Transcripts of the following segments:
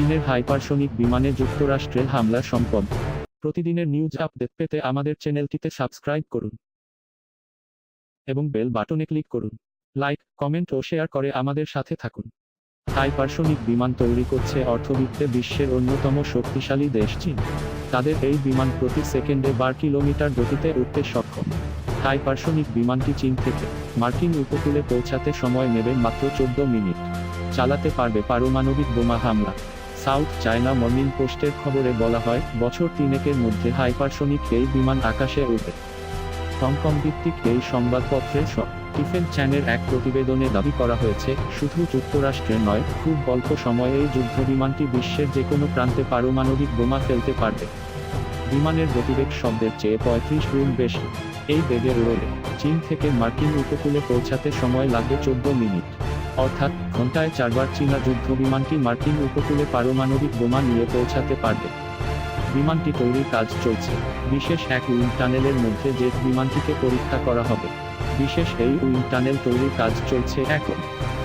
চীনের হাইপারসোনিক বিমানে যুক্তরাষ্ট্রের হামলা সম্পদ। প্রতিদিনের নিউজ আপডেট পেতে আমাদের চ্যানেলটিতে সাবস্ক্রাইব করুন এবং বেল বাটনে ক্লিক করুন। লাইক, কমেন্ট ও শেয়ার করে আমাদের সাথে থাকুন। হাইপারসোনিক বিমান তৈরি করছে অর্থবিত্তে বিশ্বের অন্যতম শক্তিশালী দেশ চীন। তাদের এই বিমান প্রতি সেকেন্ডে বার কিলোমিটার গতিতে উঠতে সক্ষম। হাইপারসোনিক বিমানটি চীন থেকে মার্কিন উপকূলে পৌঁছাতে সময় নেবে মাত্র চোদ্দ মিনিট। চালাতে পারবে পারমাণবিক বোমা হামলা। সাউথ চায়না মর্নিং পোস্টের খবরে বলা হয়, বছর তিনেকের মধ্যে হাইপারসোনিক এই বিমান আকাশে উঠবে হংকং ভিত্তিক এই সংবাদপত্রের সব ডিফেন্স চ্যানেল এক প্রতিবেদনে দাবি করা হয়েছে, শুধু যুক্তরাষ্ট্রে নয়, খুব অল্প সময়ে এই যুদ্ধ বিমানটি বিশ্বের যে কোনো প্রান্তে পারমাণবিক বোমা ফেলতে পারবে। বিমানের গতিবেগ শব্দের চেয়ে পঁয়ত্রিশ গুণ বেশি। এই বেগে উড়লে চীন থেকে মার্কিন উপকূলে পৌঁছাতে সময় লাগবে চোদ্দ মিনিট। অর্থাৎ ঘন্টায় চারবার চীনা যুদ্ধ বিমানটি মার্কিন উপকূলে পারমাণবিক বোমা নিয়ে পৌঁছাতে পারবে। বিমানটি তৈরির কাজ চলছে। বিশেষ এক উইং টানেলের মধ্যে জেট বিমানটিকে পরীক্ষা করা হবে। বিশেষ এই উইং টানেল তৈরির কাজ চলছে এখন।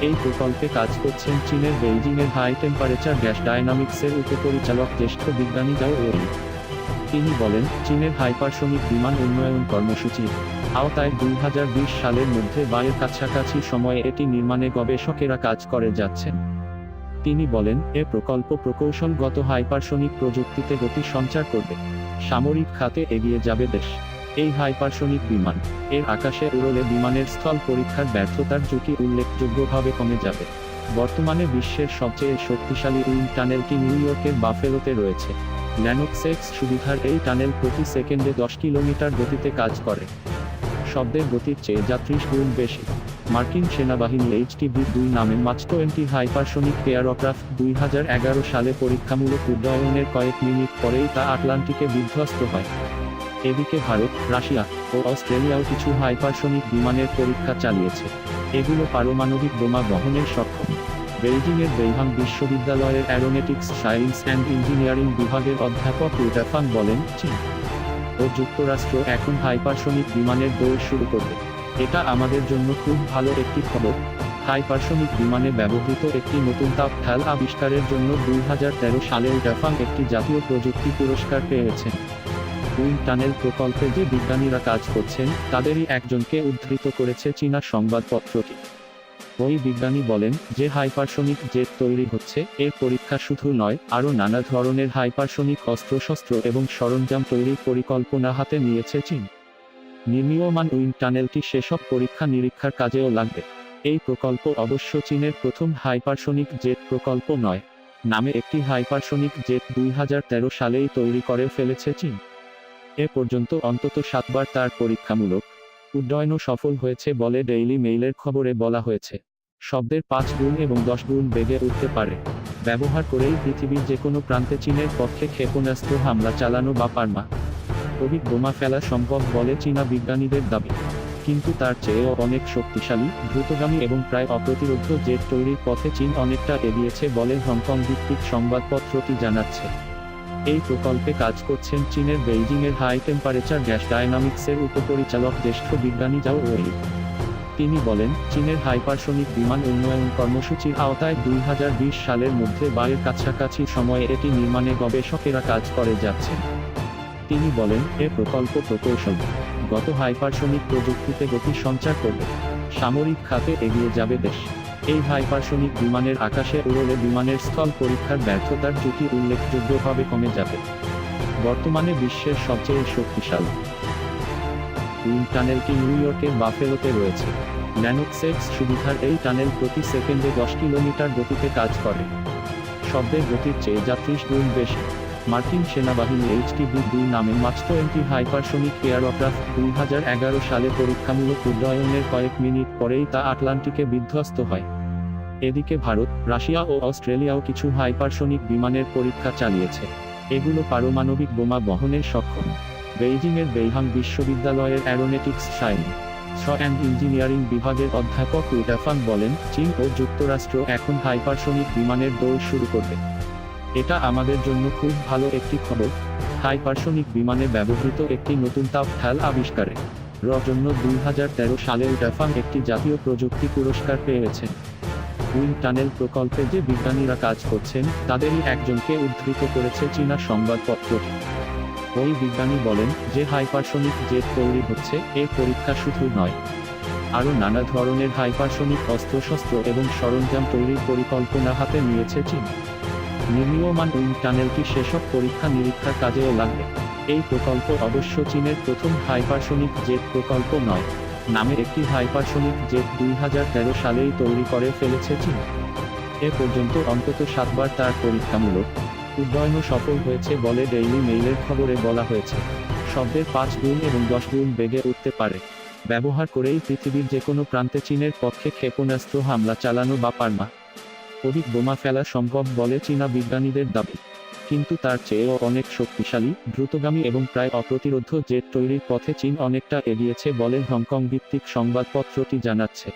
এই প্রকল্পে কাজ করছেন চীনের বেইজিংয়ের হাই টেম্পারেচার গ্যাস ডায়নামিক্সের উপপরিচালক জ্যেষ্ঠ বিজ্ঞানী ওয়েই তিনি বলেন, চীনের হাইপারসোনিক বিমান উন্নয়ন কর্মসূচির আওতায় দুই হাজার বিশ সালের মধ্যে বায়ের কাছাকাছি সময়ে এটি নির্মাণে গবেষকেরা কাজ করে যাচ্ছেন। তিনি বলেন, এ প্রকল্প প্রকৌশলগত হাইপারসোনিক প্রযুক্তিতে গতি সঞ্চার করবে, সামরিক খাতে এগিয়ে যাবে দেশ। এই হাইপারসোনিক বিমান, এর আকাশে উড়লে বিমানের স্থল পরীক্ষার ব্যর্থতার ঝুঁকি উল্লেখযোগ্যভাবে কমে যাবে। বর্তমানে বিশ্বের সবচেয়ে শক্তিশালী উইং টানেলটি নিউ ইয়র্কের বাফেলোতে রয়েছে। ল্যানোক্সেক্স সুবিধার এই টানেল প্রতি সেকেন্ডে দশ কিলোমিটার গতিতে কাজ করে। শব্দের গতির চেয়ে যা ত্রিশ গুণ বেশি। মার্কিন সেনাবাহিনী এইচটিবি দুই নামে মাচ টোয়েন্টি হাইপারসোনিক এয়ারক্রাফট দুই হাজার এগারো সালে পরীক্ষামূলক উড্ডয়নের কয়েক মিনিট পরেই তা আটলান্টিকে বিধ্বস্ত হয়। এদিকে ভারত, রাশিয়া ও অস্ট্রেলিয়াও কিছু হাইপারসোনিক বিমানের পরীক্ষা চালিয়েছে। এগুলো পারমাণবিক বোমা বহনের সক্ষম। বেইজিংয়ের বেইহাং বিশ্ববিদ্যালয়ের অ্যারোনেটিক্স সায়েন্স অ্যান্ড ইঞ্জিনিয়ারিং বিভাগের অধ্যাপক রুটাফান বলেন, চীন ও যুক্তরাষ্ট্র এখন হাইপারসোনিক বিমানের দৌড় শুরু করবে। এটা আমাদের জন্য খুব ভালো একটি খবর। হাইপারসোনিক বিমানে ব্যবহৃত একটি নতুন তাপ ঢাল আবিষ্কারের জন্য দুই সালে উডাফাং একটি জাতীয় প্রযুক্তি পুরস্কার পেয়েছেন উইং টানেল প্রকল্পে যে বিজ্ঞানীরা কাজ করছেন, তাদেরই একজনকে উদ্ধৃত করেছে চীনা সংবাদপত্রটি। ওই বিজ্ঞানী বলেন যে হাইপারসোনিক জেট তৈরি হচ্ছে, এর পরীক্ষা শুধু নয়, আরও নানা ধরনের হাইপারসোনিক অস্ত্রশস্ত্র এবং সরঞ্জাম তৈরির পরিকল্পনা হাতে নিয়েছে চীন। নির্মীয়মান উইন টানেলটি সেসব পরীক্ষা নিরীক্ষার কাজেও লাগবে। এই প্রকল্প অবশ্য চীনের প্রথম হাইপারসোনিক জেট প্রকল্প নয়, নামে একটি হাইপারসোনিক জেট দুই হাজার তেরো সালেই তৈরি করে ফেলেছে চীন। এ পর্যন্ত অন্তত সাতবার তার পরীক্ষামূলক উড্ডয়নও সফল হয়েছে বলে ডেইলি মেইলের খবরে বলা হয়েছে। শব্দের পাঁচ গুণ এবং দশ গুণ বেগে উঠতে পারে। ব্যবহার করেই পৃথিবীর যে কোনো প্রান্তে চীনের পক্ষে ক্ষেপণাস্ত্র হামলা চালানো বা পারমা অভিক বোমা ফেলা সম্ভব বলে চীনা বিজ্ঞানীদের দাবি। কিন্তু তার চেয়েও অনেক শক্তিশালী, দ্রুতগামী এবং প্রায় অপ্রতিরোধ্য জেট তৈরির পথে চীন অনেকটা এগিয়েছে বলে হংকং ভিত্তিক সংবাদপত্রটি জানাচ্ছে। এই প্রকল্পে কাজ করছেন চীনের বেইজিংয়ের হাই টেম্পারেচার গ্যাস ডায়নামিক্সের উপপরিচালক জ্যেষ্ঠ বিজ্ঞানী জাও ওয়েই তিনি বলেন, চীনের হাইপারসোনিক বিমান উন্নয়ন কর্মসূচির আওতায় দুই হাজার বিশ সালের মধ্যে বায়ের কাছাকাছি সময়ে এটি নির্মাণে গবেষকেরা কাজ করে যাচ্ছেন তিনি বলেন, এ প্রকল্প প্রকৌশল গত হাইপারসোনিক প্রযুক্তিতে গতি সঞ্চার করবে। সামরিক খাতে এগিয়ে যাবে দেশ। এই হাইপারসোনিক বিমানের আকাশে উড়লে বিমানের স্থল পরীক্ষার ব্যর্থতার ঝুঁকি উল্লেখযোগ্যভাবে কমে যাবে। বর্তমানে বিশ্বের সবচেয়ে শক্তিশালী উইং টানেলটি নিউ ইয়র্কের বাফেলোতে রয়েছে। ল্যানোক্সেক্স সুবিধার এই টানেল প্রতি সেকেন্ডে দশ কিলোমিটার গতিতে কাজ করে। শব্দের গতির চেয়ে যা ত্রিশ গুণ বেশি। মার্কিন সেনাবাহিনী এইচটিবি দুই নামে মাচ টোয়েন্টি হাইপারসোনিক এয়ারক্রাফট দুই হাজার এগারো সালে পরীক্ষামূলক উড্ডয়নের কয়েক মিনিট পরেই তা আটলান্টিকে বিধ্বস্ত হয়। এদিকে ভারত, রাশিয়া ও অস্ট্রেলিয়াও কিছু হাইপারসোনিক বিমানের পরীক্ষা চালিয়েছে। এগুলো পারমাণবিক বোমা বহনের সক্ষম। বেইজিংয়ের বেইহাং বিশ্ববিদ্যালয়ের অ্যারোনেটিক্স সায়েন্স অ্যান্ড ইঞ্জিনিয়ারিং বিভাগের অধ্যাপক উডাফান বলেন, চীন ও যুক্তরাষ্ট্র এখন হাইপারসোনিক বিমানের দৌড় শুরু করবে। এটা আমাদের জন্য খুব ভালো একটি খবর। হাইপারসোনিক বিমানে ব্যবহৃত একটি নতুন তাপ ঢাল আবিষ্কারে। র জন্য দুই সালে উডাফাং একটি জাতীয় প্রযুক্তি পুরস্কার পেয়েছেন উইন্ড টানেল প্রকল্পে যে বিজ্ঞানীরা কাজ করছেন, তাদেরই একজনকে উদ্ধৃত করেছে চীনা সংবাদপত্রটি ওই বিজ্ঞানী বলেন, যে হাইপারসনিক জেট তৈরি হচ্ছে, এ পরীক্ষা শুধু নয়। আরও নানা ধরনের হাইপারসনিক অস্ত্রশস্ত্র এবং সরঞ্জাম তৈরির পরিকল্পনা হাতে নিয়েছে চীন। নির্মীয়মান উইন্ড টানেলটি সেসব পরীক্ষা নিরীক্ষার কাজেও লাগবে। এই প্রকল্প অবশ্য চীনের প্রথম হাইপারসনিক জেট প্রকল্প নয়। নামে একটি হাইপারসনিক জেট দুই হাজার তেরো সালেই তৈরি করে ফেলেছে চীন। এ পর্যন্ত অন্তত সাতবার তার পরীক্ষামূলক উড্ডয়নও সফল হয়েছে বলে ডেইলি মেইলের খবরে বলা হয়েছে। শব্দের পাঁচ গুণ এবং দশ গুণ বেগে উঠতে পারে। ব্যবহার করেই পৃথিবীর যে কোনো প্রান্তে চীনের পক্ষে ক্ষেপণাস্ত্র হামলা চালানো বা পারমা অধিক বোমা ফেলা সম্ভব বলে চীনা বিজ্ঞানীদের দাবি। কিন্তু তার চেয়েও অনেক শক্তিশালী, দ্রুতগামী এবং প্রায় অপ্রতিরোধ জেট তৈরির পথে চীন অনেকটা এগিয়েছে বলে হংকং ভিত্তিক সংবাদপত্রটি জানাচ্ছে।